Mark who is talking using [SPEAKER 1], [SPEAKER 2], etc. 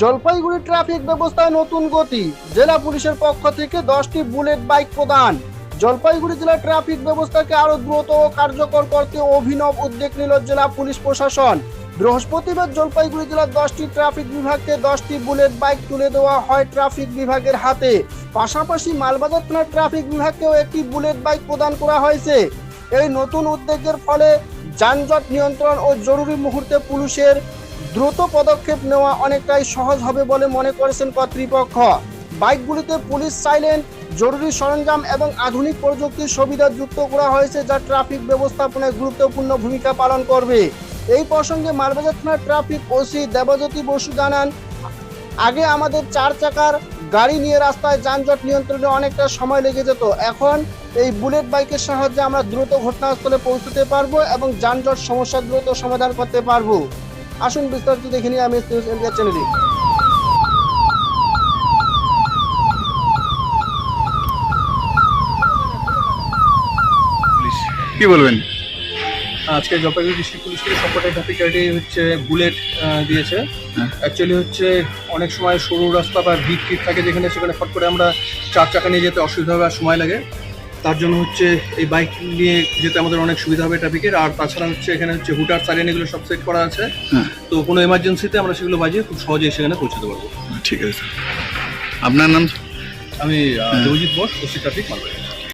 [SPEAKER 1] Jalpaiguri traffic ব্যবস্থায় নতুন গতি। জেলা পুলিশের পক্ষ থেকে দশটি বুলেট বাইক প্রদান। জলপাইগুড়ি জেলা ট্রাফিক ব্যবস্থাকে আরও দ্রুত ও কার্যকর করতে অভিনব উদ্যোগ নিল জেলা পুলিশ প্রশাসন। বৃহস্পতিবার জলপাইগুড়ি জেলার দশটি ট্রাফিক বিভাগকে দশটি বুলেট বাইক তুলে দেওয়া হয় ট্রাফিক বিভাগের হাতে। পাশাপাশি মালবাজার থানার ট্রাফিক বিভাগকেও একটি বুলেট বাইক প্রদান করা হয়েছে। এই নতুন উদ্যোগের ফলে যানজট নিয়ন্ত্রণ ও জরুরি মুহূর্তে পুলিশের দ্রুত পদক্ষেপ নেওয়া অনেকটাই সহজ হবে বলে মনে করেছেন কর্তৃপক্ষ। বাইকগুলিতে পুলিশ সাইলেন্ট জরুরি সরঞ্জাম এবং আধুনিক প্রযুক্তির সুবিধা যুক্ত করা হয়েছে যা ট্রাফিক ব্যবস্থাপনায় গুরুত্বপূর্ণ ভূমিকা পালন করবে। এই প্রসঙ্গে মালবাজার থানার ট্রাফিক ওসি দেবজ্যোতি বসু জানান, আগে আমাদের চার চাকার গাড়ি নিয়ে রাস্তায় যানজট নিয়ন্ত্রণে অনেকটা সময় লেগে যেত। এখন এই বুলেট বাইকের সাহায্যে আমরা দ্রুত ঘটনাস্থলে পৌঁছতে পারব এবং যানজট সমস্যা দ্রুত সমাধান করতে পারব। আসুন বিস্তারিত দেখে নিই আমি নিউজ ইন্ডিয়া চ্যানেলে
[SPEAKER 2] কি বলবেন?
[SPEAKER 3] আজকে জলপাইগুড়ি ডিস্ট্রিক্ট পুলিশ থেকে সবকটাই ট্রাফিক গাড়ি হচ্ছে বুলেট দিয়েছে। অ্যাকচুয়ালি হচ্ছে অনেক সময় সরু রাস্তা বা ভিড় টিট থাকে যেখানে সেখানে ফট করে আমরা চার চাকা নিয়ে যেতে অসুবিধা হবে আর সময় লাগে। তার জন্য হচ্ছে এই বাইক নিয়ে যেতে আমাদের অনেক সুবিধা হবে ট্রাফিকের আর তাছাড়া হচ্ছে এখানে হচ্ছে হুটার সাইরেন এগুলো সব সেট করা আছে।
[SPEAKER 2] হ্যাঁ।
[SPEAKER 3] তো কোনো এমার্জেন্সিতে আমরা সেগুলো বাজিয়ে খুব সহজেই সেখানে পৌঁছতে পারব।
[SPEAKER 2] ঠিক আছে আপনার নাম?
[SPEAKER 3] আমি। Debjit Bose OC traffic Malbari